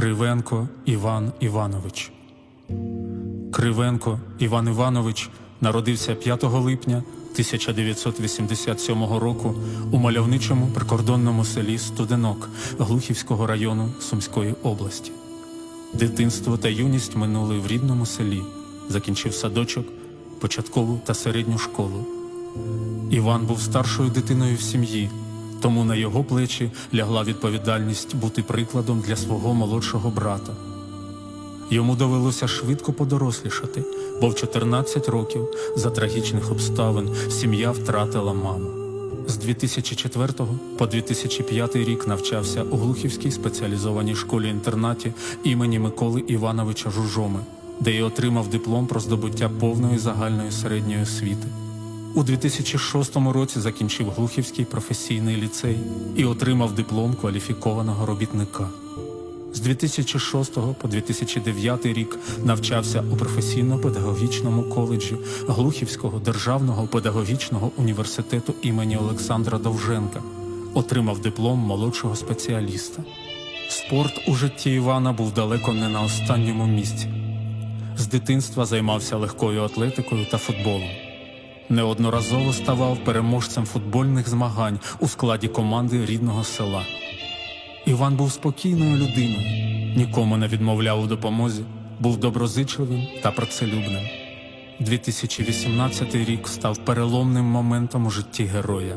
Кривенко Іван Іванович. Кривенко Іван Іванович народився 5 липня 1987 року у мальовничому прикордонному селі Студенок Глухівського району Сумської області. Дитинство та юність минули в рідному селі, закінчив садочок, початкову та середню школу. Іван був старшою дитиною в сім'ї, тому на його плечі лягла відповідальність бути прикладом для свого молодшого брата. Йому довелося швидко подорослішати, бо в 14 років за трагічних обставин сім'я втратила маму. З 2004 по 2005 рік навчався у Глухівській спеціалізованій школі-інтернаті імені Миколи Івановича Жужоми, де й отримав диплом про здобуття повної загальної середньої освіти. У 2006 році закінчив Глухівський професійний ліцей і отримав диплом кваліфікованого робітника. З 2006 по 2009 рік навчався у професійно-педагогічному коледжі Глухівського державного педагогічного університету імені Олександра Довженка, отримав диплом молодшого спеціаліста. Спорт у житті Івана був далеко не на останньому місці. З дитинства займався легкою атлетикою та футболом. Неодноразово ставав переможцем футбольних змагань у складі команди рідного села. Іван був спокійною людиною, нікому не відмовляв у допомозі, був доброзичливим та працелюбним. 2018 рік став переломним моментом у житті героя.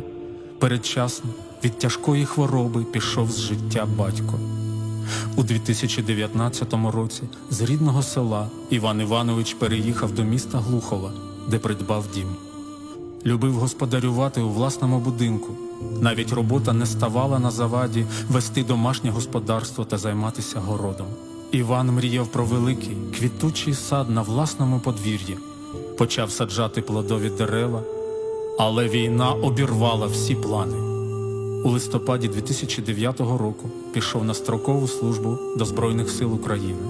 Передчасно від тяжкої хвороби пішов з життя батько. У 2019 році з рідного села Іван Іванович переїхав до міста Глухова, де придбав дім. Любив господарювати у власному будинку. Навіть робота не ставала на заваді вести домашнє господарство та займатися городом. Іван мріяв про великий квітучий сад на власному подвір'ї, почав саджати плодові дерева, але війна обірвала всі плани. У листопаді 2009 року пішов на строкову службу до Збройних сил України.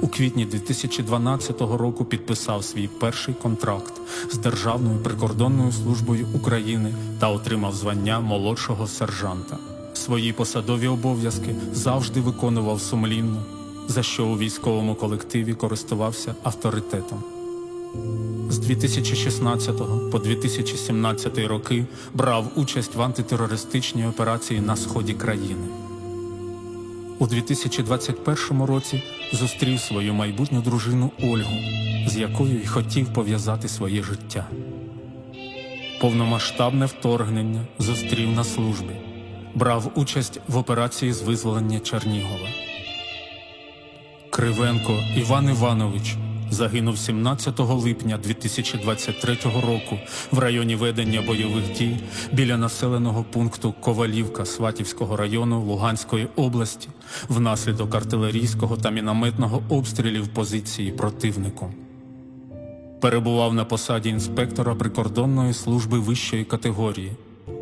У квітні 2012 року підписав свій перший контракт з Державною прикордонною службою України та отримав звання молодшого сержанта. Свої посадові обов'язки завжди виконував сумлінно, за що у військовому колективі користувався авторитетом. З 2016 по 2017 роки брав участь в антитерористичній операції на сході країни. У 2021 році зустрів свою майбутню дружину Ольгу, з якою й хотів пов'язати своє життя. Повномасштабне вторгнення зустрів на службі, брав участь в операції з визволення Чернігова. Кривенко Іван Іванович загинув 17 липня 2023 року в районі ведення бойових дій біля населеного пункту Ковалівка Сватівського району Луганської області внаслідок артилерійського та мінометного обстрілів позиції противником. Перебував на посаді інспектора прикордонної служби вищої категорії,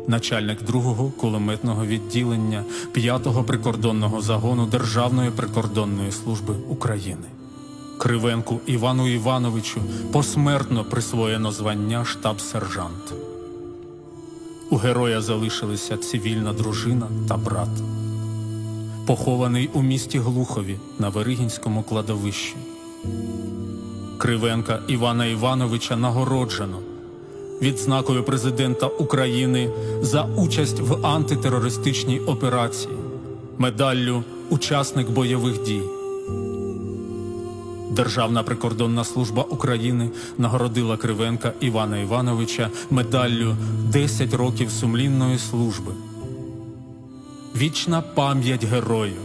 начальник 2-го кулеметного відділення 5-го прикордонного загону Державної прикордонної служби України. Кривенку Івану Івановичу посмертно присвоєно звання штаб-сержант. У героя залишилися цивільна дружина та брат. Похований у місті Глухові на Веригінському кладовищі. Кривенка Івана Івановича нагороджено відзнакою президента України за участь в антитерористичній операції, медаллю Учасник бойових дій. Державна прикордонна служба України нагородила Кривенка Івана Івановича медаллю «10 років сумлінної служби. Вічна пам'ять герою.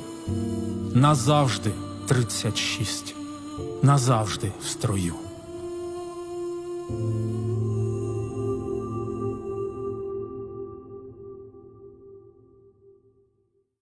Назавжди 36. Назавжди в строю.